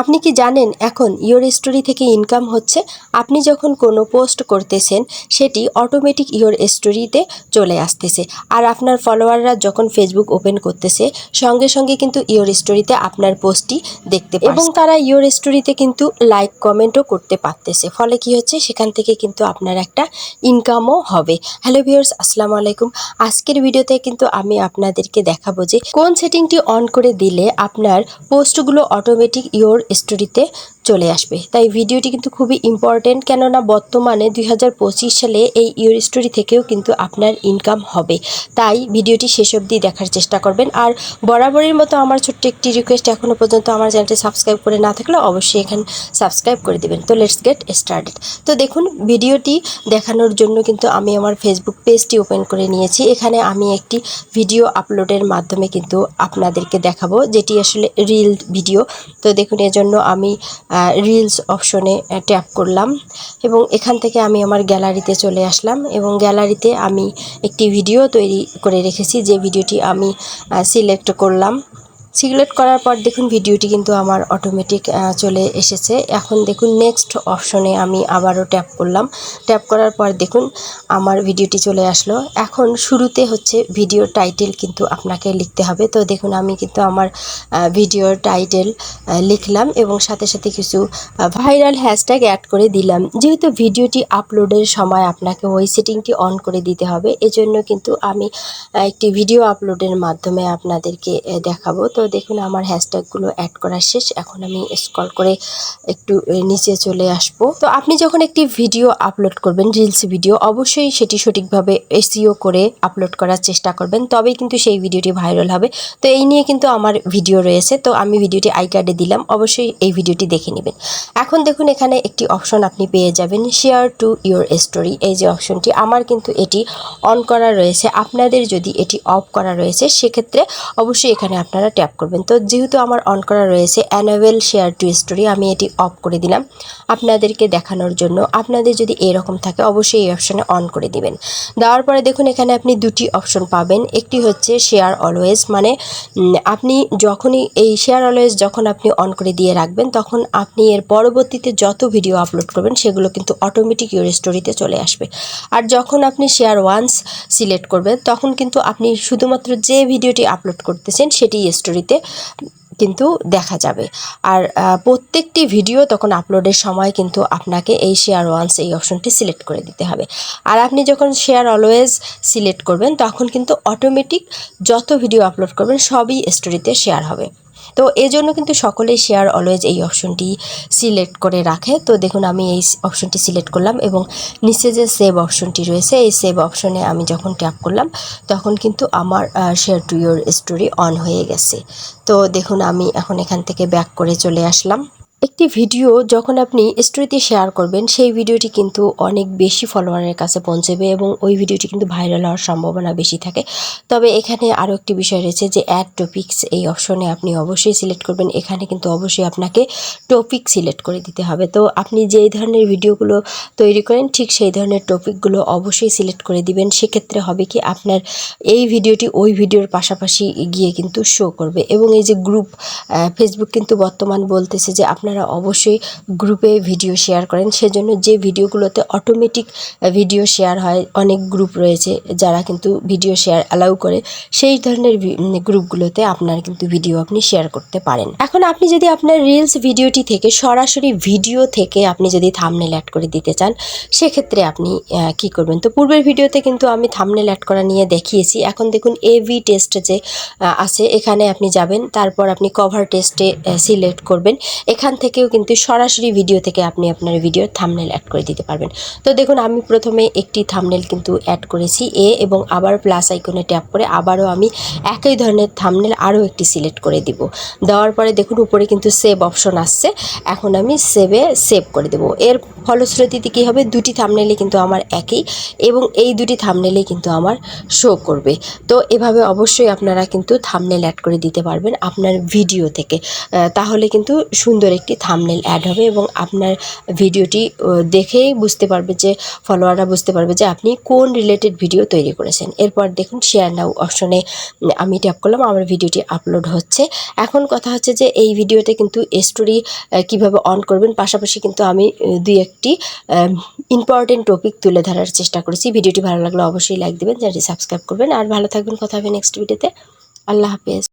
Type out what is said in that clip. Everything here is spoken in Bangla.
আপনি কি জানেন এখন ইওর স্টোরি থেকে ইনকাম হচ্ছে? আপনি যখন কোনো পোস্ট করতেছেন, সেটি অটোমেটিক ইওর স্টোরিতে চলে আসতেছে। আর আপনার ফলোয়াররা যখন ফেসবুক ওপেন করতেছে, সঙ্গে সঙ্গে কিন্তু ইওর স্টোরিতে আপনার পোস্টটি দেখতে এবং তারা ইওর স্টোরিতে কিন্তু লাইক কমেন্টও করতে পারতেছে। ফলে কি হচ্ছে? সেখান থেকে কিন্তু আপনার একটা ইনকামও হবে। হ্যালো ভিউয়ার্স আসসালামু আলাইকুম। আজকের ভিডিওতে কিন্তু আমি আপনাদেরকে দেখাবো যে কোন সেটিংটি অন করে দিলে আপনার পোস্টগুলো অটোমেটিক ইওর স্টোরিতে চলে আসবে। তাই ভিডিওটি কিন্তু খুবই ইম্পর্টেন্ট কেননা বর্তমানে দুই হাজার পঁচিশ সালে এই ইওর স্টোরি থেকেও কিন্তু আপনার ইনকাম হবে। তাই ভিডিওটি শেষ অবধি দেখার চেষ্টা করবেন। আর বরাবরের মতো আমার ছোট্ট একটি রিকোয়েস্ট এখনও পর্যন্ত আমার চ্যানেলটি সাবস্ক্রাইব করে না থাকলে অবশ্যই এখানে সাবস্ক্রাইব করে দেবেন। তো লেটস গেট স্টার্টেড তো দেখুন, ভিডিওটি দেখানোর জন্য কিন্তু আমি আমার ফেসবুক পেজটি ওপেন করে নিয়েছি। এখানে আমি একটি ভিডিও আপলোডের মাধ্যমে কিন্তু আপনাদেরকে দেখাবো, যেটি আসলে রিল ভিডিও তো দেখুন, এজন্য আমি রিলস অপশনে ট্যাপ করলাম এবং এখান থেকে আমি আমার গ্যালারিতে চলে আসলাম এবং গ্যালারিতে আমি একটি ভিডিও তৈরি করে রেখেছি, যে ভিডিওটি আমি সিলেক্ট করলাম। সিলেক্ট করার পর দেখুন ভিডিওটি কিন্তু আমার অটোমেটিক চলে এসেছে। এখন দেখুন নেক্সট অপশনে আমি আবারও ট্যাপ করলাম। ট্যাপ করার পর দেখুন আমার ভিডিওটি চলে আসলো। এখন শুরুতে হচ্ছে ভিডিও টাইটেল কিন্তু আপনাকে লিখতে হবে। তো দেখুন আমি কিন্তু আমার ভিডিওর টাইটেল লিখলাম এবং সাথে সাথে কিছু ভাইরাল হ্যাশট্যাগ অ্যাড করে দিলাম। যেহেতু ভিডিওটি আপলোডের সময় আপনাকে ওই সেটিংটি অন করে দিতে হবে, এজন্য কিন্তু আমি একটি ভিডিও আপলোডের মাধ্যমে আপনাদেরকে দেখাবো। তো দেখুন, আমার হ্যাশট্যাগুলো অ্যাড করা শেষ। এখন আমি স্ক্রল করে একটু নিচে চলে আসব। তো আপনি যখন একটি ভিডিও আপলোড করবেন রিলস ভিডিও অবশ্যই সেটি সঠিকভাবে এসিও করে আপলোড করার চেষ্টা করবেন। তবেই কিন্তু সেই ভিডিওটি ভাইরাল হবে। তো এই নিয়ে কিন্তু আমার ভিডিও রয়েছে। তো আমি ভিডিওটি আই কার্ডে দিলাম। অবশ্যই এই ভিডিওটি দেখে নেবেন। এখন দেখুন, এখানে একটি অপশন আপনি পেয়ে যাবেন শেয়ার টু ইওর স্টোরি এই যে অপশনটি আমার কিন্তু এটি অন করা রয়েছে। আপনাদের যদি এটি অফ করা রয়েছে, সেক্ষেত্রে অবশ্যই এখানে আপনারা ট্যাপ করবেন। তো যেহেতু আমার অন করা রয়েছে অ্যানুয়াল শেয়ার টু স্টোরি আমি এটি অফ করে দিলাম আপনাদেরকে দেখানোর জন্য। আপনাদের যদি এরকম থাকে, অবশ্যই এই অপশানে অন করে দিবেন। দেওয়ার পরে দেখুন, এখানে আপনি দুটি অপশন পাবেন। একটি হচ্ছে শেয়ার অলওয়েজ মানে আপনি যখনই এই শেয়ার অলওয়েজ যখন আপনি অন করে দিয়ে রাখবেন, তখন আপনি এর পরবর্তীতে যত ভিডিও আপলোড করবেন, সেগুলো কিন্তু অটোমেটিক ইউর স্টোরিতে চলে আসবে। আর যখন আপনি শেয়ার ওয়ান্স সিলেক্ট করবেন, তখন কিন্তু আপনি শুধুমাত্র যে ভিডিওটি আপলোড করতেছেন, সেটি স্টোরিতে কিন্তু দেখা যাবে। আর প্রত্যেকটি ভিডিও তখন আপলোডের সময় কিন্তু আপনাকে এই শেয়ার ওয়ান্স এই অপশনটি সিলেক্ট করে দিতে হবে। আর আপনি যখন শেয়ার অলওয়েজ সিলেক্ট করবেন, তখন কিন্তু অটোমেটিক যত ভিডিও আপলোড করবেন, সবই স্টোরিতে শেয়ার হবে। তো এই জন্য কিন্তু সকলেই শেয়ার অলওয়েজ এই অপশনটি সিলেক্ট করে রাখে। তো দেখুন, আমি এই অপশনটি সিলেক্ট করলাম এবং নিচে যে সেভ অপশনটি রয়েছে, এই সেভ অপশনে আমি যখন ট্যাপ করলাম, তখন কিন্তু আমার share to your story on হয়ে গেছে। তো দেখুন, আমি এখন এখান থেকে ব্যাক করে চলে আসলাম। একটি ভিডিও যখন আপনি স্টোরিতে শেয়ার করবেন, সেই ভিডিওটি কিন্তু অনেক বেশি ফলোয়ারের কাছে পৌঁছবে এবং ওই ভিডিওটি কিন্তু ভাইরাল হওয়ার সম্ভাবনা বেশি থাকে। তবে এখানে আরও একটি বিষয় রয়েছে যে অ্যাড টপিকস এই অপশনে আপনি অবশ্যই সিলেক্ট করবেন। এখানে কিন্তু অবশ্যই আপনাকে টপিক সিলেক্ট করে দিতে হবে। তো আপনি যেই ধরনের ভিডিওগুলো তৈরি করেন, ঠিক সেই ধরনের টপিকগুলো অবশ্যই সিলেক্ট করে দিবেন। সেক্ষেত্রে হবে কি, আপনার এই ভিডিওটি ওই ভিডিওর পাশাপাশি গিয়ে কিন্তু শো করবে। এবং এই যে গ্রুপ ফেসবুক কিন্তু বর্তমান বলতেছে যে, আপনারা অবশ্যই গ্রুপে ভিডিও শেয়ার করেন। সেজন্য যে ভিডিওগুলোতে অটোমেটিক ভিডিও শেয়ার হয়, অনেক গ্রুপ রয়েছে যারা কিন্তু ভিডিও শেয়ার অ্যালাউ করে, সেই ধরনের গ্রুপগুলোতে আপনার কিন্তু ভিডিও আপনি শেয়ার করতে পারেন। এখন আপনি যদি আপনার রিলস ভিডিওটি থেকে সরাসরি ভিডিও থেকে আপনি যদি থামনেল অ্যাড করে দিতে চান, সেক্ষেত্রে আপনি কি করবেন? তো পূর্বের ভিডিওতে কিন্তু আমি থামনেল অ্যাড করা নিয়ে দেখিয়েছি। এখন দেখুন এভি টেস্ট যে আছে, এখানে আপনি যাবেন, তারপর আপনি কভার টেস্টে সিলেক্ট করবেন। এখান থেকেও কিন্তু সরাসরি ভিডিও থেকে আপনি আপনার ভিডিওর থামনেল অ্যাড করে দিতে পারবেন। তো দেখুন, আমি প্রথমে একটি থামনেল কিন্তু অ্যাড করেছি এ এবং আবার প্লাস আইকনে ট্যাপ করে আবারও আমি একই ধরনের থামনেল আরও একটি সিলেক্ট করে দিব। দেওয়ার পরে দেখুন, উপরে কিন্তু সেভ অপশন আসছে। এখন আমি সেভে সেভ করে দেব। এর ফলশ্রুতিতে কী হবে? দুটি থামনেলে কিন্তু আমার একই এবং এই দুটি থামনেলে কিন্তু আমার শো করবে। তো এভাবে অবশ্যই আপনারা কিন্তু থামনেল অ্যাড করে দিতে পারবেন আপনার ভিডিও থেকে। তাহলে কিন্তু সুন্দর একটি একটি থামনেল অ্যাড হবে এবং আপনার ভিডিওটি দেখেই বুঝতে পারবে যে ফলোয়াররা বুঝতে পারবে যে আপনি কোন রিলেটেড ভিডিও তৈরি করেছেন। এরপর দেখুন শেয়ার নাও অপশনে আমি ট্যাপ করলাম, আমার ভিডিওটি আপলোড হচ্ছে। এখন কথা হচ্ছে যে, এই ভিডিওতে কিন্তু স্টোরি কীভাবে অন করবেন, পাশাপাশি কিন্তু আমি দুই একটি ইম্পর্টেন্ট টপিক তুলে ধরার চেষ্টা করেছি। ভিডিওটি ভালো লাগলে অবশ্যই লাইক দেবেন, চ্যানেলটি সাবস্ক্রাইব করবেন। আর ভালো থাকবেন, কথা হবে নেক্সট ভিডিওতে আল্লাহ হাফেজ।